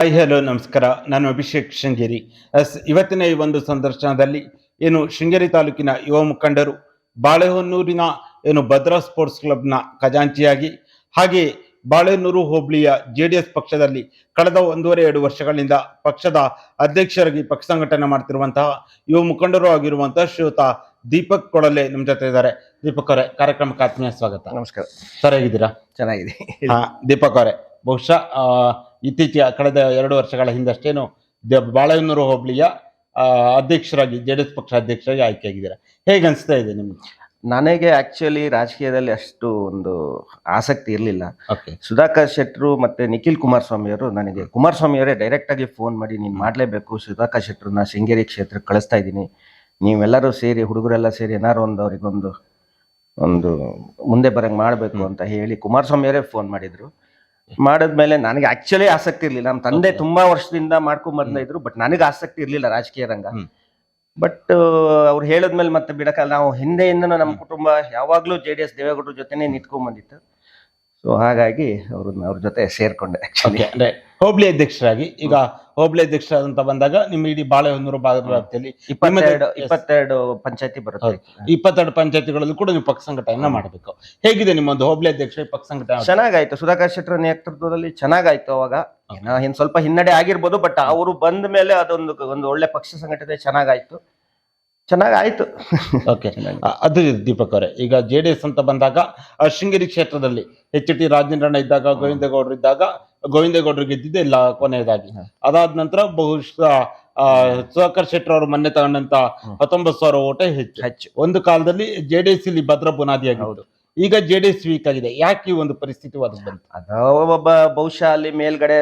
Hi hello ನಮಸ್ಕಾರ. ನಾನು Abhishek Sringeri. S ಇವತ್ತಿನ ಈ ಒಂದು ಸಂದರ್ಶನದಲ್ಲಿ ಏನು ಶೃಂಗೇರಿ ತಾಲೂಕಿನ ಯುವ ಮುಖಂಡರು ಬಾಳೆಹೊನ್ನೂರಿನ ಏನು ಭದ್ರಾ ಸ್ಪೋರ್ಟ್ಸ್ ಕ್ಲಬ್ನ ಖಜಾಂಚಿಯಾಗಿ ಹಾಗೆ ಬಾಳೆಹೊನ್ನೂರು ಹೋಬಳಿಯ ಜೆ ಡಿ ಎಸ್ ಪಕ್ಷದಲ್ಲಿ ಕಳೆದ ಒಂದೂವರೆ ಎರಡು ವರ್ಷಗಳಿಂದ ಪಕ್ಷದ ಅಧ್ಯಕ್ಷರಾಗಿ ಪಕ್ಷ ಸಂಘಟನೆ ಮಾಡ್ತಿರುವಂತಹ ಯುವ ಮುಖಂಡರು ಆಗಿರುವಂತಹ ಶ್ರೀಯುತ ದೀಪಕ್ ಕೊಡಲೆ ನಮ್ಮ ಜೊತೆ ಇದ್ದಾರೆ. ದೀಪಕ್ ಅವರೇ ಕಾರ್ಯಕ್ರಮಕ್ಕೆ ಆತ್ಮೀಯ ಸ್ವಾಗತ. ನಮಸ್ಕಾರ. ಸರಿಯಾಗಿದ್ದೀರಾ? ಚೆನ್ನಾಗಿದೆ. ಹಾ ದೀಪಕ್ ಅವರೇ ಬಹುಶಃ ಇತ್ತೀಚೆಗೆ ಕಳೆದ ಎರಡು ವರ್ಷಗಳ ಹಿಂದಷ್ಟೇನು ದ- ಬಾಳೆಹೊನ್ನೂರು ಹೋಬಳಿಯ ಅಧ್ಯಕ್ಷರಾಗಿ ಜೆ ಡಿ ಎಸ್ ಪಕ್ಷ ಅಧ್ಯಕ್ಷರಾಗಿ ಆಯ್ಕೆಯಾಗಿದ್ದೀರಾ. ಹೇಗೆ ಅನಿಸ್ತಾ ಇದೆ ನಿಮ್ಗೆ? ನನಗೆ ಆಕ್ಚುಲಿ ರಾಜಕೀಯದಲ್ಲಿ ಅಷ್ಟು ಒಂದು ಆಸಕ್ತಿ ಇರಲಿಲ್ಲ. ಓಕೆ ಸುಧಾಕರ್ ಶೆಟ್ರು ಮತ್ತೆ ನಿಖಿಲ್ ಕುಮಾರಸ್ವಾಮಿಯವರು ನನಗೆ ಕುಮಾರಸ್ವಾಮಿಯವರೇ ಡೈರೆಕ್ಟ್ ಆಗಿ ಫೋನ್ ಮಾಡಿ ನೀನು ಮಾಡಲೇಬೇಕು ಸುಧಾಕರ್ ಶೆಟ್ರನ್ನ ಶೃಂಗೇರಿ ಕ್ಷೇತ್ರಕ್ಕೆ ಕಳಿಸ್ತಾ ಇದ್ದೀನಿ. ನೀವೆಲ್ಲರೂ ಸೇರಿ ಹುಡುಗರೆಲ್ಲ ಸೇರಿ ಏನಾರು ಒಂದು ಅವರಿಗೊಂದು ಒಂದು ಮುಂದೆ ಬರಂಗೆ ಮಾಡಬೇಕು ಅಂತ ಹೇಳಿ ಕುಮಾರಸ್ವಾಮಿಯವರೇ ಫೋನ್ ಮಾಡಿದ್ರು. ಮಾಡಿದ್ಮೇಲೆ ನನಗೆ ಆಕ್ಚುಲಿ ಆಸಕ್ತಿ ಇರಲಿಲ್ಲ. ನಮ್ಮ ತಂದೆ. ತುಂಬಾ ವರ್ಷದಿಂದ ಮಾಡ್ಕೊಂಡ್ ಬಂದ ಇದ್ರು ಬಟ್ ನನಗೆ ಆಸಕ್ತಿ ಇರಲಿಲ್ಲ ರಾಜಕೀಯ ರಂಗ. ಬಟ್ ಅವ್ರು ಹೇಳಿದ್ಮೇಲೆ ಮತ್ತೆ ಬಿಡಕಲ್ಲ ನಾವು ಹಿಂದೆಯಿಂದನೂ ನಮ್ಮ ಕುಟುಂಬ ಯಾವಾಗ್ಲೂ ಜೆ ಡಿ ಎಸ್ ದೇವೇಗೌಡರ ಜೊತೆನೆ ನಿಂತ್ಕೊಂಡ್ ಬಂದಿತ್ತು ಸೊ ಹಾಗಾಗಿ ಅವ್ರನ್ನ ಅವ್ರ ಜೊತೆ ಸೇರ್ಕೊಂಡೆ ಆಕ್ಚುಲಿ ಅಂದ್ರೆ ಹೋಬಳಿ ಅಧ್ಯಕ್ಷರಾಗಿ ಈಗ ಹೋಬಳಿ ಅಧ್ಯಕ್ಷರಾದಂತ ಬಂದಾಗ ನಿಮ್ಮ ಇಡೀ ಬಾಳೆಹೊನ್ನೂರು ಭಾಗದ ವ್ಯಾಪ್ತಿಯಲ್ಲಿ ಇಪ್ಪತ್ತೆರಡು. ಇಪ್ಪತ್ತೆರಡು ಪಂಚಾಯತಿ ಬರುತ್ತೆ. ಇಪ್ಪತ್ತೆರಡು ಪಂಚಾಯತಿಗಳಲ್ಲೂ ಕೂಡ ನೀವು ಪಕ್ಷ ಸಂಘಟನೆ ಮಾಡಬೇಕು. ಹೇಗಿದೆ ನಿಮ್ಮೊಂದು ಹೋಬಳಿ ಅಧ್ಯಕ್ಷ ಪಕ್ಷ ಸಂಘಟನೆ ಚೆನ್ನಾಗಾಯ್ತು. ಸುಧಾಕರ್ ಶೆಟ್ಟರ್ ನೇತೃತ್ವದಲ್ಲಿ ಚೆನ್ನಾಗಾಯ್ತು ಅವಾಗ. ಏನೋ ಸ್ವಲ್ಪ ಹಿನ್ನಡೆ ಆಗಿರ್ಬೋದು ಬಟ್ ಅವರು ಬಂದ ಮೇಲೆ ಅದೊಂದು ಒಂದು ಒಳ್ಳೆ ಪಕ್ಷ ಸಂಘಟನೆ ಚೆನ್ನಾಗಾಯ್ತು. ಚೆನ್ನಾಗಾಯ್ತು. ಓಕೆ. ಅದು ದೀಪಕ್ ಅವರೇ. ಈಗ ಜೆ ಡಿ ಎಸ್ ಅಂತ ಬಂದಾಗ ಆ, ಶೃಂಗೇರಿ ಕ್ಷೇತ್ರದಲ್ಲಿ ಎಚ್ ಟಿ ರಾಜೇಂದ್ರಣ್ಣ ಇದ್ದಾಗ ಗೋವಿಂದೇಗೌಡರು ಇದ್ದಾಗ ಗೋವಿಂದೇಗೌಡರು ಗೆದ್ದಿದ್ದೆ ಇಲ್ಲ ಕೊನೆಯದಾಗಿ. ಅದಾದ ನಂತರ ಬಹುಶಃ ಆ, ಸುಧಾಕರ್ ಶೆಟ್ಟರ್ ಅವರು ಮೊನ್ನೆ ತಗೊಂಡಂತ. ಹತ್ತೊಂಬತ್ತು ಸಾವಿರ ಓಟ ಹೆಚ್ಚು. ಹೆಚ್ಚು. ಒಂದು ಕಾಲದಲ್ಲಿ ಜೆ ಡಿ ಎಸ್ ಇಲ್ಲಿ ಭದ್ರ ಬುನಾದಿಯಾಗಿತ್ತು. ಈಗ ಜೆ ಡಿ ಎಸ್ ವೀಕ್ ಆಗಿದೆ. ಯಾಕೆ ಈ ಒಂದು ಪರಿಸ್ಥಿತಿ ಬಂತು? ಅದು ಒಬ್ಬ ಬಹುಶಃ ಅಲ್ಲಿ ಮೇಲ್ಗಡೆ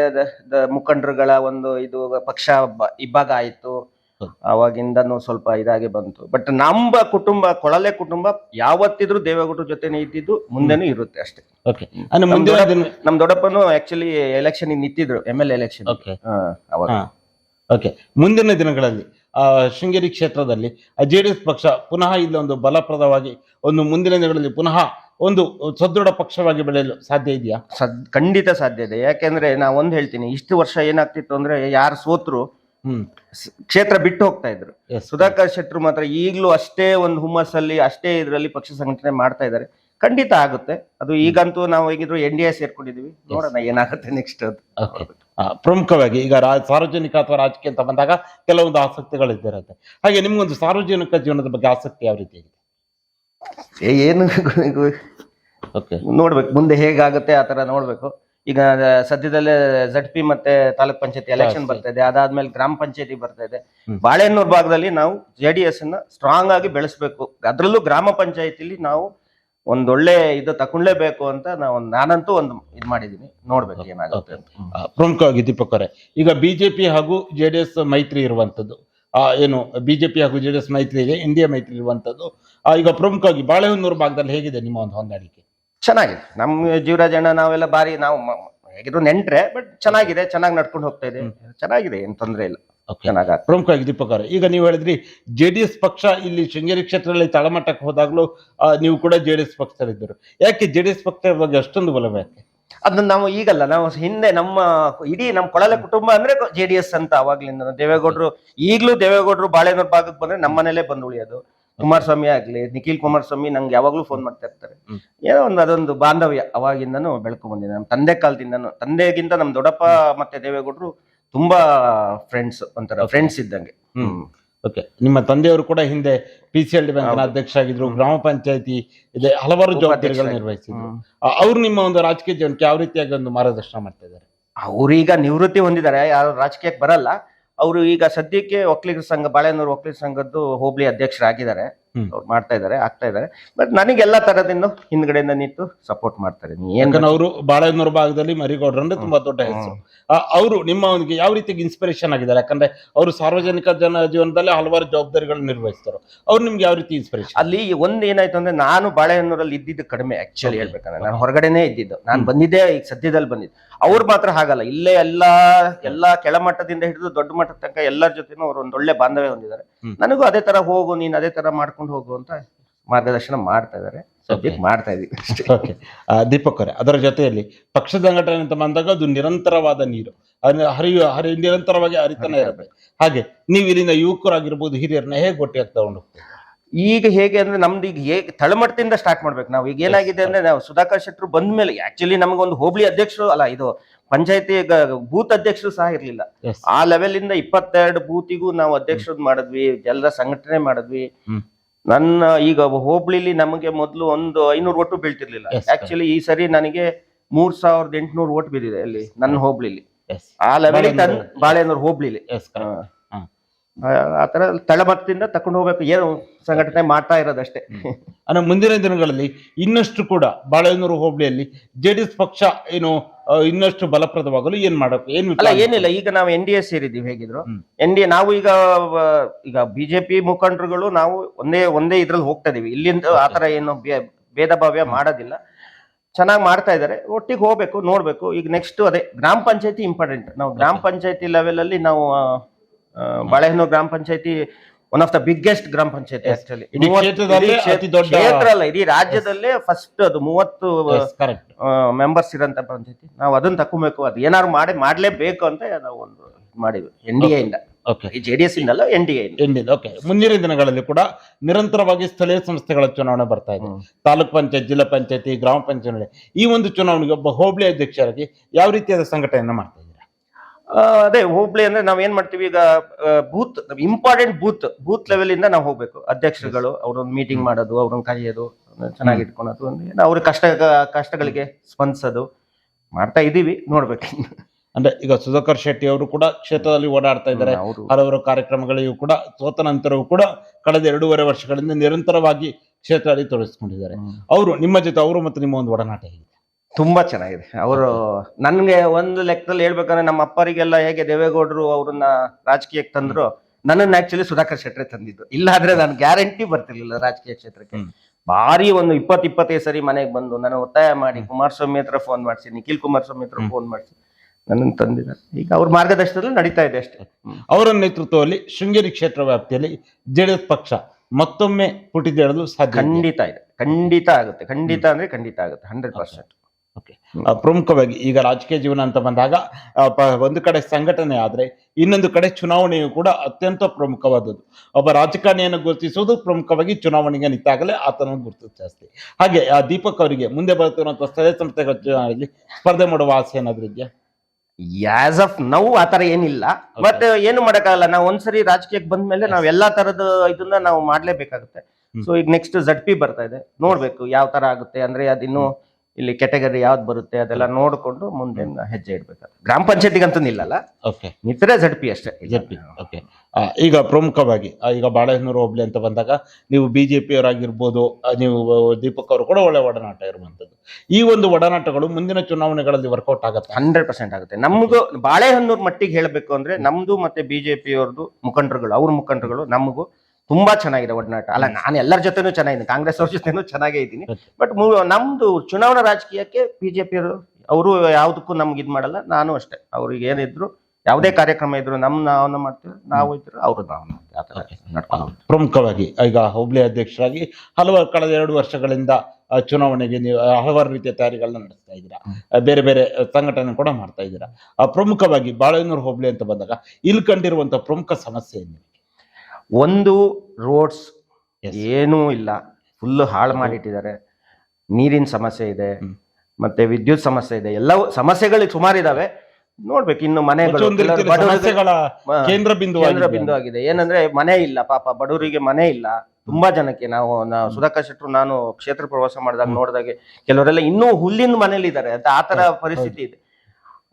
ಮುಖಂಡರುಗಳ ಒಂದು ಇದು ಪಕ್ಷ ಇಬ್ಬಾಗ ಆಯ್ತು. ಅವಾಗಿಂದನೂ ಸ್ವಲ್ಪ ಇದಾಗಿ ಬಂತು. ಬಟ್ ನಮ್ಮ ಕುಟುಂಬ ಕೊಳಲೆ ಕುಟುಂಬ ಯಾವತ್ತಿದ್ರು ದೇವೇಗೌಡರ ಜೊತೆನೆ ಇದ್ದಿದ್ದು ಮುಂದೆನೂ ಇರುತ್ತೆ ಅಷ್ಟೇ. ಓಕೆ ಅಂದ್ರೆ ನಮ್ ಮುಂದಿನ ದಿನ ನಮ್ ದೊಡ್ಡಪ್ಪನು ಆಕ್ಚುಲಿ ಎಲೆಕ್ಷನ್ ನಿಂತಿದ್ರು ಎಂ ಎಲ್ ಎಲೆಕ್ಷನ್ ಓಕೆ ಅವಾಗ. ಓಕೆ ಮುಂದಿನ ದಿನಗಳಲ್ಲಿ ಆ, ಶೃಂಗೇರಿ ಕ್ಷೇತ್ರದಲ್ಲಿ ಜೆ ಡಿ ಎಸ್ ಪಕ್ಷ ಪುನಃ ಇಲ್ಲೊಂದು ಒಂದು ಬಲಪ್ರದವಾಗಿ ಒಂದು ಮುಂದಿನ ದಿನಗಳಲ್ಲಿ ಪುನಃ ಒಂದು ಸದೃಢ ಪಕ್ಷವಾಗಿ ಬೆಳೆಯಲು ಸಾಧ್ಯ ಇದೆಯಾ? ಸದ್ ಖಂಡಿತ ಸಾಧ್ಯ ಇದೆ. ಯಾಕೆಂದ್ರೆ ನಾ ಒಂದು ಹೇಳ್ತೀನಿ ಇಷ್ಟು ವರ್ಷ ಏನಾಗ್ತಿತ್ತು ಅಂದ್ರೆ ಯಾರು ಸೋತ್ರು ಕ್ಷೇತ್ರ ಬಿಟ್ಟು ಹೋಗ್ತಾ ಇದ್ರು. ಸುಧಾಕರ್ ಶೆಟ್ರು ಮಾತ್ರ ಈಗಲೂ ಅಷ್ಟೇ ಒಂದು ಹುಮ್ಮಸ್ಸಲ್ಲಿ ಅಷ್ಟೇ ಇದರಲ್ಲಿ ಪಕ್ಷ ಸಂಘಟನೆ ಮಾಡ್ತಾ ಇದ್ದಾರೆ. ಖಂಡಿತ ಆಗುತ್ತೆ. ಅದು ಈಗಂತೂ ನಾವು ಹೇಗಿದ್ರು ಎನ್ ಡಿ ಎ ಸೇರ್ಕೊಂಡಿದೀವಿ. ನೋಡೋಣ ಏನಾಗುತ್ತೆ ನೆಕ್ಸ್ಟ್ ಅದು. ಪ್ರಮುಖವಾಗಿ ಈಗ ರಾ- ಸಾರ್ವಜನಿಕ ಅಥವಾ ರಾಜಕೀಯ ಅಂತ ಬಂದಾಗ ಕೆಲವೊಂದು ಆಸಕ್ತಿಗಳಿದ್ದಿರುತ್ತೆ. ಹಾಗೆ ನಿಮ್ಗೊಂದು ಸಾರ್ವಜನಿಕ ಜೀವನದ ಬಗ್ಗೆ ಆಸಕ್ತಿ ಯಾವ ರೀತಿ ಇದೆ? ಏ, ಏನು? ಓಕೆ ನೋಡ್ಬೇಕು. ಮುಂದೆ ಹೇಗಾಗುತ್ತೆ ಆ ತರ ನೋಡ್ಬೇಕು. ಈಗ ಸದ್ಯದಲ್ಲೇ ಝಡ್ ಪಿ ಮತ್ತೆ ತಾಲೂಕ್ ಪಂಚಾಯತಿ ಎಲೆಕ್ಷನ್. ಬರ್ತಾ ಇದೆ ಅದಾದ್ಮೇಲೆ ಗ್ರಾಮ ಪಂಚಾಯತಿ ಬರ್ತಾ ಇದೆ. ಬಾಳೆಹನ್ನೂರು ಭಾಗದಲ್ಲಿ ನಾವು ಜೆ ಡಿ ಎಸ್ ಅನ್ನ ಸ್ಟ್ರಾಂಗ್ ಆಗಿ ಬೆಳೆಸಬೇಕು. ಅದರಲ್ಲೂ ಗ್ರಾಮ ಪಂಚಾಯತಿಲಿ ನಾವು ಒಂದೊಳ್ಳೆ ಇದು ತಕೊಂಡ್ಲೇಬೇಕು ಅಂತ ನಾವು ನಾನಂತೂ ಒಂದು ಇದ್ ಮಾಡಿದೀನಿ. ನೋಡ್ಬೇಕು ಏನಾಗುತ್ತೆ ಅಂತ. ಪ್ರಮುಖವಾಗಿ ದೀಪಕ್ ಅವರೇ ಈಗ ಬಿಜೆಪಿ ಹಾಗೂ ಜೆ ಡಿ ಎಸ್ ಮೈತ್ರಿ ಇರುವಂತದ್ದು ಆ, ಏನು ಬಿಜೆಪಿ ಹಾಗೂ ಜೆ ಡಿ ಎಸ್ ಮೈತ್ರಿ ಇದೆ ಇಂಡಿಯಾ ಮೈತ್ರಿ ಇರುವಂತದ್ದು ಆ, ಈಗ ಪ್ರಮುಖವಾಗಿ ಬಾಳೆಹೊನ್ನೂರು ಭಾಗದಲ್ಲಿ ಹೇಗಿದೆ ನಿಮ್ಮ ಒಂದು ಹೊಂದಾಣಿಕೆ? ಚೆನ್ನಾಗಿದೆ. ನಮ್ಮ ಜೀವರಾಜ್ ಅಣ್ಣ ನಾವೆಲ್ಲ ಬಾರಿ ನಾವು ಮ- ಹೇಗಿದ್ರು ನೆಂಟ್ರೆ ಬಟ್ ಚೆನ್ನಾಗಿದೆ ಚೆನ್ನಾಗಿ ನಡ್ಕೊಂಡು ಹೋಗ್ತಾ ಇದೆ. ಚೆನ್ನಾಗಿದೆ ಏನು ತೊಂದರೆ ಇಲ್ಲ. ಓಕೆ ಚೆನ್ನಾಗ ಪ್ರಮುಖವಾಗಿ ದೀಪಕ್ ಅವರೇ ಈಗ ನೀವು ಹೇಳಿದ್ರಿ ಜೆ ಡಿ ಎಸ್ ಪಕ್ಷ ಇಲ್ಲಿ ಶೃಂಗೇರಿ ಕ್ಷೇತ್ರದಲ್ಲಿ ತಳಮಟ್ಟಕ್ಕೆ ಹೋದಾಗಲೂ ಆ, ನೀವು ಕೂಡ ಜೆ ಡಿ ಎಸ್ ಪಕ್ಷದಲ್ಲಿದ್ದರು ಯಾಕೆ ಜೆ ಡಿ ಎಸ್ ಪಕ್ಷದ ಬಗ್ಗೆ ಅಷ್ಟೊಂದು ಬಲವ ಯಾಕೆ? ಅದನ್ನ ನಾವು ಈಗಲ್ಲ ನಾವು ಹಿಂದೆ ನಮ್ಮ ಇಡೀ ನಮ್ಮ ಕೊಳಲೆ ಕುಟುಂಬ ಅಂದ್ರೆ ಜೆ ಡಿ ಎಸ್ ಅಂತ ಅವಾಗ್ಲಿಂದ ದೇವೇಗೌಡರು ಈಗ್ಲೂ ದೇವೇಗೌಡರು ಬಾಳೆನೂರ್ ಭಾಗಕ್ಕೆ ಬಂದ್ರೆ ನಮ್ಮ ಮನೇಲೆ ಬಂದು ಉಳಿಯೋದು. ಕುಮಾರಸ್ವಾಮಿ ಆಗ್ಲಿ ನಿಖಿಲ್ ಕುಮಾರಸ್ವಾಮಿ ನಂಗೆ ಯಾವಾಗ್ಲೂ ಫೋನ್ ಮಾಡ್ತಾ ಇರ್ತಾರೆ. ಏನೋ ಒಂದು ಅದೊಂದು ಬಾಂಧವ್ಯ ಅವಾಗಿಂದನು ಬೆಳ್ಕೊಂಡ್ ಬಂದಿದೆ. ನಮ್ಮ ತಂದೆ ಕಾಲದಿಂದನು ತಂದೆಗಿಂತ ನಮ್ ದೊಡ್ಡಪ್ಪ ಮತ್ತೆ ದೇವೇಗೌಡರು ತುಂಬಾ ಫ್ರೆಂಡ್ಸ್ ಒಂಥರ ಫ್ರೆಂಡ್ಸ್ ಇದ್ದಂಗೆ. ಹ್ಮ್. ಓಕೆ ನಿಮ್ಮ ತಂದೆಯವರು ಕೂಡ ಹಿಂದೆ ಪಿ ಸಿ ಎಲ್ ಡಿ ಬ್ಯಾಂಕ್ನ ಹೌದು. ಅಧ್ಯಕ್ಷ ಆಗಿದ್ರು ಗ್ರಾಮ ಪಂಚಾಯತಿ ಇದೆ ಹಲವಾರು ಜವಾಬ್ದಾರಿಗಳನ್ನ ನಿರ್ವಹಿಸಿದ್ರು. ಅವ್ರು ನಿಮ್ಮ ಒಂದು ರಾಜಕೀಯ ಜೀವನಕ್ಕೆ ಯಾವ ರೀತಿಯಾಗಿ ಒಂದು ಮಾರ್ಗದರ್ಶನ ಮಾಡ್ತಾ ಇದ್ದಾರೆ? ಅವ್ರೀಗ ನಿವೃತ್ತಿ ಹೊಂದಿದ್ದಾರೆ ಯಾರು ರಾಜಕೀಯಕ್ಕೆ ಬರಲ್ಲ. ಅವರು ಈಗ ಸದ್ಯಕ್ಕೆ ಒಕ್ಕಲಿಗರ ಸಂಘ ಬಾಳೆನೂರು ಒಕ್ಕಲಿಗರ ಸಂಘದ್ದು ಹೋಬಳಿ ಅಧ್ಯಕ್ಷರಾಗಿದ್ದಾರೆ. ಅವ್ರು ಮಾಡ್ತಾ ಇದ್ದಾರೆ ಆಗ್ತಾ ಇದ್ದಾರೆ. ಬಟ್ ನನಗೆ ಎಲ್ಲಾ ತರದಿಂದ ಹಿಂದ್ಗಡೆಯಿಂದ ನಿಂತು ಸಪೋರ್ಟ್ ಮಾಡ್ತಾರೆ ಯಾಕಂದ್ರೆ ಅವರು ಬಾಳೆನೂರು ಭಾಗದಲ್ಲಿ ಮರಿಗೌಡ್ರು ಅಂದ್ರೆ ತುಂಬಾ ದೊಡ್ಡ ಹೆಸರು. ಅವರು ನಿಮ್ಮ ಅವನಿಗೆ ಯಾವ ರೀತಿ ಇನ್ಸ್ಪಿರೇಷನ್ ಆಗಿದ್ದಾರೆ? ಯಾಕಂದ್ರೆ ಅವರು ಸಾರ್ವಜನಿಕ ಜನ ಜೀವನದಲ್ಲಿ ಹಲವಾರು ಜವಾಬ್ದಾರಿಗಳನ್ನ ನಿರ್ವಹಿಸ್ತಾರೆ. ಅವ್ರು ನಿಮ್ಗೆ ಯಾವ ರೀತಿ ಇನ್ಸ್ಪಿರೇಷನ್ ಅಲ್ಲಿ ಒಂದ್ ಏನಾಯ್ತು ಅಂದ್ರೆ ನಾನು ಬಾಳೆಹೊನ್ನೂರಲ್ಲಿ ಇದ್ದಿದ್ದು ಕಡಿಮೆ ಆಕ್ಚುಲಿ. ಹೇಳ್ಬೇಕಂದ್ರೆ. ನಾನು ಹೊರಗಡೆನೆ ಇದ್ದಿದ್ದು. ನಾನು ಬಂದಿದ್ದೆ ಈಗ ಸದ್ಯದಲ್ಲಿ ಬಂದಿದ್ದು. ಅವ್ರು ಮಾತ್ರ ಹಾಗಲ್ಲ. ಇಲ್ಲೇ ಎಲ್ಲಾ ಎಲ್ಲಾ ಕೆಳಮಟ್ಟದಿಂದ ಹಿಡಿದು ದೊಡ್ಡ ಮಟ್ಟದ ತನಕ ಎಲ್ಲರ ಜೊತೆನೂ ಅವ್ರು ಒಂದೊಳ್ಳೆ ಒಳ್ಳೆ ಬಾಂಧವ್ಯ ಹೊಂದಿದ್ದಾರೆ. ನನಗೂ ಅದೇ ತರ ಹೋಗು ನೀನ್ ಅದೇ ತರ ಮಾಡ್ಕೊಂಡು ಹೋಗು ಅಂತ ಮಾರ್ಗದರ್ಶನ ಮಾಡ್ತಾ ಇದಾರೆ. ಮಾಡ್ತಾ ಇದೀವಿ ಅಷ್ಟೇ. ಓಕೆ ದೀಪಕ್ ಅವರೇ ಅದರ ಜೊತೆಯಲ್ಲಿ ಪಕ್ಷ ಸಂಘಟನೆ ಅಂತ ಬಂದಾಗ ಅದು ನಿರಂತರವಾದ ನೀರು. ಅದನ್ನ ಹರಿಯುವ ಹರಿ ನಿರಂತರವಾಗಿ ಹರಿತಾನೆ ಇರಬೇಕು ಹಾಗೆ ನೀವು ಇಲ್ಲಿಂದ ಯುವಕರಾಗಿರ್ಬೋದು ಹಿರಿಯರನ್ನ ಹೇಗೆ ಒಟ್ಟಿಗೆ ತಗೊಂಡು ಹೋಗ್ತೀರಿ? ಈಗ ಹೇಗೆ ಅಂದ್ರೆ ನಮ್ದು ಈಗ ಹೇಗೆ ತಳಮಟ್ಟದಿಂದ ಸ್ಟಾರ್ಟ್ ಮಾಡ್ಬೇಕು. ನಾವು ಈಗ ಏನಾಗಿದೆ ಅಂದ್ರೆ ನಾವು ಸುಧಾಕರ್ ಶೆಟ್ಟರು ಬಂದ ಮೇಲೆ ಆಕ್ಚುಲಿ ಒಂದು ಹೋಬಳಿ ಅಧ್ಯಕ್ಷರು ಅಲ್ಲ ಇದು ಪಂಚಾಯತಿ ಬೂತ್ ಅಧ್ಯಕ್ಷರು ಸಹ ಇರ್ಲಿಲ್ಲ. ಆ ಲೆವೆಲ್ ಇಂದ ಇಪ್ಪತ್ತೆರಡು ಬೂತಿಗೂ ನಾವು ಅಧ್ಯಕ್ಷರ ಮಾಡಿದ್ವಿ ಎಲ್ಲ ಸಂಘಟನೆ ಮಾಡಿದ್ವಿ. ನನ್ನ ಈಗ ಹೋಬಳಿಲಿ ನಮಗೆ ಮೊದಲು ಒಂದು ಐನೂರು ಓಟು ಬೀಳ್ತಿರ್ಲಿಲ್ಲ. ಆಕ್ಚುಲಿ ಈ ಸರಿ ನನಗೆ ಮೂರ್ ಸಾವಿರದ ಎಂಟುನೂರು ಓಟ್ ಬಿದ್ದಿದೆ ಅಲ್ಲಿ ನನ್ನ ಹೋಬಳಿಲಿ. ಆ ಲೆವೆಲ್ ಬಾಳೆನೂರು ಹೋಬಳಿಲಿ. ಆ- ಥರ ತರ ತಳಮಟ್ಟದಿಂದ ತಕೊಂಡು ಹೋಗ್ಬೇಕು. ಏನು ಸಂಘಟನೆ ಮಾಡ್ತಾ ಇರೋದಷ್ಟೇ. ಅಂದ್ರೆ ಮುಂದಿನ ದಿನಗಳಲ್ಲಿ ಇನ್ನಷ್ಟು ಕೂಡ ಬಾಳೆಹೊನ್ನೂರು ಹೋಬಳಿಯಲ್ಲಿ ಜೆಡಿಎಸ್ ಪಕ್ಷ ಏನು ಇನ್ನಷ್ಟು ಬಲಪ್ರದವಾಗಲು ಏನ್ ಮಾಡಬೇಕು? ಏನು ಅಲ್ಲ ಏನಿಲ್ಲ. ಈಗ ನಾವು ಎನ್ ಡಿ ಎ ಸೇರಿದ್ದೀವಿ ಹೇಗಿದ್ರು. ಎನ್ ಡಿ ಎ ನಾವು ಈಗ ಈಗ ಬಿಜೆಪಿ ಮುಖಂಡರುಗಳು ನಾವು ಒಂದೇ ಒಂದೇ ಇದ್ರಲ್ಲಿ ಹೋಗ್ತಾ ಇದೀವಿ. ಇಲ್ಲಿಂದ ಆತರ ಏನು ಭೇದ ಭಾವ್ಯ ಮಾಡೋದಿಲ್ಲ. ಚೆನ್ನಾಗಿ ಮಾಡ್ತಾ ಇದ್ದಾರೆ. ಒಟ್ಟಿಗೆ ಹೋಗ್ಬೇಕು ನೋಡ್ಬೇಕು. ಈಗ ನೆಕ್ಸ್ಟ್ ಅದೇ ಗ್ರಾಮ ಪಂಚಾಯತಿ ಇಂಪಾರ್ಟೆಂಟ್ ನಾವು ಗ್ರಾಮ ಪಂಚಾಯತಿ ಲೆವೆಲ್ ಅಲ್ಲಿ ನಾವು ಆ, ಗ್ರಾಮ panchayati one of the biggest ಗ್ರಾಮ ಪಂಚಾಯತಿ. ಆಕ್ಚುಲಿ ಕ್ಷೇತ್ರ ಅಲ್ಲ ಇಡೀ ರಾಜ್ಯದಲ್ಲೇ ಫಸ್ಟ್ ಅದು ಮೂವತ್ತು. ಮೆಂಬರ್ಸ್ ಇರೋಂತ ಪಂಚಾಯತಿ. ನಾವು ಅದನ್ನ ತಕೊಬೇಕು ಅದು ಏನಾದ್ರು ಮಾಡಿ ಮಾಡ್ಲೇಬೇಕು ಅಂತ ನಾವು ಒಂದು ಮಾಡಿದ್ವಿ ಎನ್ ಡಿ ಇಂದ. ಓಕೆ ಜೆ ಡಿ ಎಸ್ ಇಂದಲ್ಲ ಎನ್ ಡಿ ಎ ಇಂದ. ಎಂಡಿಲ್ ಓಕೆ ಮುಂದಿನ ದಿನಗಳಲ್ಲಿ ಕೂಡ ನಿರಂತರವಾಗಿ ಸ್ಥಳೀಯ ಸಂಸ್ಥೆಗಳ ಚುನಾವಣೆ ಬರ್ತಾ ಇದೆ. ತಾಲೂಕ್ ಪಂಚಾಯತ್ ಜಿಲ್ಲಾ ಪಂಚಾಯತಿ ಗ್ರಾಮ ಪಂಚಾಯತ್ ಈ ಒಂದು ಚುನಾವಣೆಗೆ ಒಬ್ಬ ಹೋಬಳಿ ಅಧ್ಯಕ್ಷರಾಗಿ ಯಾವ ರೀತಿಯಾದ ಸಂಘಟನೆಯನ್ನ ಮಾಡ್ತಾ ಅದೇ ಹೋಬ್ಳಿ ಅಂದ್ರೆ ನಾವ್ ಏನ್ ಮಾಡ್ತೀವಿ ಈಗ booth important booth booth level ಇಂದ ನಾವು ಹೋಗ್ಬೇಕು. ಅಧ್ಯಕ್ಷರುಗಳು ಅವ್ರೊಂದು ಮೀಟಿಂಗ್ ಮಾಡೋದು ಅವ್ರನ್ನ ಕರೆಯೋದು ಚೆನ್ನಾಗಿ ಇಟ್ಕೊಳೋದು ಅಂದ್ರೆ ಅವ್ರ ಕಷ್ಟ ಕಷ್ಟಗಳಿಗೆ ಸ್ಪಂದಿಸೋದು. ಮಾಡ್ತಾ ಇದೀವಿ ನೋಡ್ಬೇಕು. ಅಂದ್ರೆ ಈಗ ಸುಧಾಕರ್ ಶೆಟ್ಟಿ ಅವರು ಕೂಡ ಕ್ಷೇತ್ರದಲ್ಲಿ ಓಡಾಡ್ತಾ ಇದ್ದಾರೆ. ಅವರವರ ಹಲವಾರು ಕಾರ್ಯಕ್ರಮಗಳಿಗೂ ಕೂಡ ಸೋತ ನಂತರವೂ ಕೂಡ ಕಳೆದ ಎರಡೂವರೆ ವರ್ಷಗಳಿಂದ ನಿರಂತರವಾಗಿ ಕ್ಷೇತ್ರದಲ್ಲಿ ತೊಡಗಿಸಿಕೊಂಡಿದ್ದಾರೆ. ಅವರು ನಿಮ್ಮ ಜೊತೆ ಅವರು ಮತ್ತು ನಿಮ್ಮ ಒಂದು ಒಡನಾಟ ಹೇಗಿದೆ ತುಂಬಾ ಚೆನ್ನಾಗಿದೆ. ಅವರು ನನ್ಗೆ ಒಂದು ಲೆಕ್ಕದಲ್ಲಿ ಹೇಳ್ಬೇಕಂದ್ರೆ ನಮ್ಮ ಅಪ್ಪರಿಗೆಲ್ಲ ಹೇಗೆ ದೇವೇಗೌಡರು ಅವ್ರನ್ನ ರಾಜಕೀಯಕ್ಕೆ ತಂದ್ರು ನನ್ನನ್ನು ಆಕ್ಚುಲಿ ಸುಧಾಕರ್ ಶೆಟ್ರೆ ತಂದಿದ್ದು. ಇಲ್ಲಾದ್ರೆ ನಾನು ಗ್ಯಾರಂಟಿ ಬರ್ತಿರ್ಲಿಲ್ಲ ರಾಜಕೀಯ ಕ್ಷೇತ್ರಕ್ಕೆ. ಭಾರಿ ಒಂದು ಇಪ್ಪತ್ ಇಪ್ಪತ್ತೈದು ಸರಿ ಮನೆಗೆ ಬಂದು ನಾನು ಒತ್ತಾಯ ಮಾಡಿ ಕುಮಾರಸ್ವಾಮಿ ಹತ್ರ ಫೋನ್ ಮಾಡಿಸಿ ನಿಖಿಲ್ ಕುಮಾರಸ್ವಾಮಿ ಹತ್ರ ಫೋನ್ ಮಾಡಿಸಿ ನನ್ನನ್ನು ತಂದಿದ್ದಾರೆ. ಈಗ ಅವ್ರ ಮಾರ್ಗದರ್ಶನದಲ್ಲಿ ನಡೀತಾ ಇದೆ ಅಷ್ಟೇ. ಅವರ ನೇತೃತ್ವದಲ್ಲಿ ಶೃಂಗೇರಿ ಕ್ಷೇತ್ರ ವ್ಯಾಪ್ತಿಯಲ್ಲಿ ಜೆಡಿಎಸ್ ಪಕ್ಷ ಮತ್ತೊಮ್ಮೆ ಪುಟಿದೇಳಲು ಸಾಧ್ಯ? ಖಂಡಿತ ಇದೆ. ಖಂಡಿತ ಆಗುತ್ತೆ. ಖಂಡಿತ ಅಂದ್ರೆ ಖಂಡಿತ ಆಗುತ್ತೆ. ಹಂಡ್ರೆಡ್ ಪರ್ಸೆಂಟ್ ಪ್ರಮುಖವಾಗಿ ಈಗ ರಾಜಕೀಯ ಜೀವನ ಅಂತ ಬಂದಾಗ ಒಂದು ಕಡೆ ಸಂಘಟನೆ ಆದ್ರೆ ಇನ್ನೊಂದು ಕಡೆ ಚುನಾವಣೆಯು ಕೂಡ ಅತ್ಯಂತ ಪ್ರಮುಖವಾದದ್ದು. ಒಬ್ಬ ರಾಜಕಾರಣಿಯನ್ನು ಗುರುತಿಸುವುದು ಪ್ರಮುಖವಾಗಿ ಚುನಾವಣೆಗೆ ನಿಂತಾಗಲೇ ಆತನ ಗುರುತು ಜಾಸ್ತಿ. ಹಾಗೆ ಆ ದೀಪಕ್ ಅವರಿಗೆ ಮುಂದೆ ಬರ್ತಿರುವಂತಹ ಸ್ಥಳೀಯ ಸಂಸ್ಥೆಗಳ ಚುನಾವಣೆಯಲ್ಲಿ ಸ್ಪರ್ಧೆ ಮಾಡುವ ಆಸೆ ಏನಾದ್ರೂ ಇದೆಯಾ? ಆಸ್ ಆಫ್ ನೌ ತರ ಏನಿಲ್ಲ. ಬಟ್ ಏನು ಮಾಡಕ್ಕಾಗಲ್ಲ. ನಾವು ಒಂದ್ಸರಿ ರಾಜಕೀಯಕ್ಕೆ ಬಂದ ಮೇಲೆ ನಾವ್ ಎಲ್ಲಾ ತರದ ಇದನ್ನ ನಾವು ಮಾಡ್ಲೇಬೇಕಾಗುತ್ತೆ. ಸೊ ಈಗ ನೆಕ್ಸ್ಟ್ ಜಡ್ ಪಿ ಬರ್ತಾ ಇದೆ. ನೋಡ್ಬೇಕು ಯಾವ ತರ ಆಗುತ್ತೆ. ಅಂದ್ರೆ ಅದಿನ್ನು ಇಲ್ಲಿ ಕೆಟಗರಿ ಯಾವ್ದು ಬರುತ್ತೆ ಅದೆಲ್ಲ ನೋಡಿಕೊಂಡು ಮುಂದೆ ಹೆಜ್ಜೆ ಇಡಬೇಕು ಗ್ರಾಮ ಪಂಚಾಯತಿಗಂತೂ ನಿಲ್ಲಲ್ಲ ಓಕೆ ನಿತ್ರೆ ಜಡ್ ಪಿ ಅಷ್ಟೇ. ಪಿ ಓಕೆ ಈಗ ಪ್ರಮುಖವಾಗಿ ಈಗ ಬಾಳೆಹನೂರು ಹೋಬ್ಳಿ ಅಂತ ಬಂದಾಗ ನೀವು ಬಿ ಜೆ ಪಿಯವರಾಗಿರ್ಬೋದು ನೀವು ದೀಪಕ್ ಅವರು ಕೂಡ ಒಳ್ಳೆ ಒಡನಾಟ ಇರುವಂಥದ್ದು. ಈ ಒಂದು ಒಡನಾಟಗಳು ಮುಂದಿನ ಚುನಾವಣೆಗಳಲ್ಲಿ ವರ್ಕೌಟ್ ಆಗುತ್ತೆ? ಹಂಡ್ರೆಡ್ ಪರ್ಸೆಂಟ್ ಆಗುತ್ತೆ. ನಮಗೂ ಬಾಳೆಹನ್ನೂರು ಮಟ್ಟಿಗೆ ಹೇಳ್ಬೇಕು ಅಂದ್ರೆ ಮತ್ತು ಮತ್ತೆ ಜೆ ಪಿಯವ್ರದ್ದು ಮುಖಂಡರುಗಳು ಅವ್ರ ಮುಖಂಡರುಗಳು ನಮಗೂ ತುಂಬಾ ಚೆನ್ನಾಗಿದೆ ಒಡನಾಟ. ಅಲ್ಲ ನಾನು ಎಲ್ಲರ ಜೊತೆನೂ ಚೆನ್ನಾಗಿದ್ದೀನಿ. ಕಾಂಗ್ರೆಸ್ ಅವ್ರ ಜೊತೆನೂ ಚೆನ್ನಾಗೇ ಇದ್ದೀನಿ ಬಟ್ ನಮ್ದು ಚುನಾವಣಾ ರಾಜಕೀಯಕ್ಕೆ ಬಿಜೆಪಿ ಅವರು ಅವರು ಯಾವ್ದಕ್ಕೂ ನಮ್ಗೆ ಇದ್ ಮಾಡಲ್ಲ. ನಾನು ಅಷ್ಟೇ. ಅವ್ರಿಗೆ ಏನಿದ್ರು ಯಾವುದೇ ಕಾರ್ಯಕ್ರಮ ಇದ್ರು ನಮ್ ನಾವು ಮಾಡ್ತೀವಿ ನಾವು ಇದ್ರು ಅವರು ನಾವು ಮಾಡ್ತೀವಿ. ಪ್ರಮುಖವಾಗಿ ಈಗ ಹುಬ್ಳಿ ಅಧ್ಯಕ್ಷರಾಗಿ ಹಲವಾರು ಕಳೆದ ಎರಡು ವರ್ಷಗಳಿಂದ ಚುನಾವಣೆಗೆ ನೀವು ಹಲವಾರು ರೀತಿಯ ತಯಾರಿಗಳನ್ನ ನಡೆಸ್ತಾ ಇದ್ದೀರಾ. ಬೇರೆ ಬೇರೆ ಸಂಘಟನೆ ಕೂಡ ಮಾಡ್ತಾ ಇದ್ದೀರಾ. ಆ, ಪ್ರಮುಖವಾಗಿ ಬಾಳೆನೂರು ಹೋಬಳಿ ಅಂತ ಬಂದಾಗ ಇಲ್ಲಿ ಕಂಡಿರುವಂತಹ ಪ್ರಮುಖ ಸಮಸ್ಯೆ ಏನು ಒಂದು ರೋಡ್ಸ್. ಏನೂ ಇಲ್ಲ. ಫುಲ್ ಹಾಳು ಮಾಡಿಟ್ಟಿದ್ದಾರೆ. ನೀರಿನ ಸಮಸ್ಯೆ ಇದೆ. ಮತ್ತೆ ವಿದ್ಯುತ್ ಸಮಸ್ಯೆ ಇದೆ. ಎಲ್ಲವೂ ಸಮಸ್ಯೆಗಳು ಸುಮಾರಿದಾವೆ. ನೋಡ್ಬೇಕು ಇನ್ನು ಮನೆಗಳು ಒಂದು ರೀತಿಯಲ್ಲಿ ಕೆಲವು ಬಡವರಿಗೆ- ಸಮಸ್ಯೆಗಳ ಮ- ಕೇಂದ್ರ ಬಿಂದು ಕೇಂದ್ರ ಬಿಂದು ಆಗಿದೆ ಏನಂದ್ರೆ ಮನೆ ಇಲ್ಲ ಪಾಪ ಬಡವರಿಗೆ ಮನೆ ಇಲ್ಲ. ತುಂಬಾ ಜನಕ್ಕೆ ನಾವು ನಾವು ಸುಧಾಕರ್ ಶೆಟ್ರು ನಾನು ಕ್ಷೇತ್ರ ಪ್ರವಾಸ ಮಾಡಿದಾಗ ನೋಡಿದಾಗ ಕೆಲವರೆಲ್ಲ ಇನ್ನೂ ಹುಲ್ಲಿನ ಮನೇಲಿ ಇದ್ದಾರೆ ಅಂತ ಆತರ ಪರಿಸ್ಥಿತಿ ಇದೆ.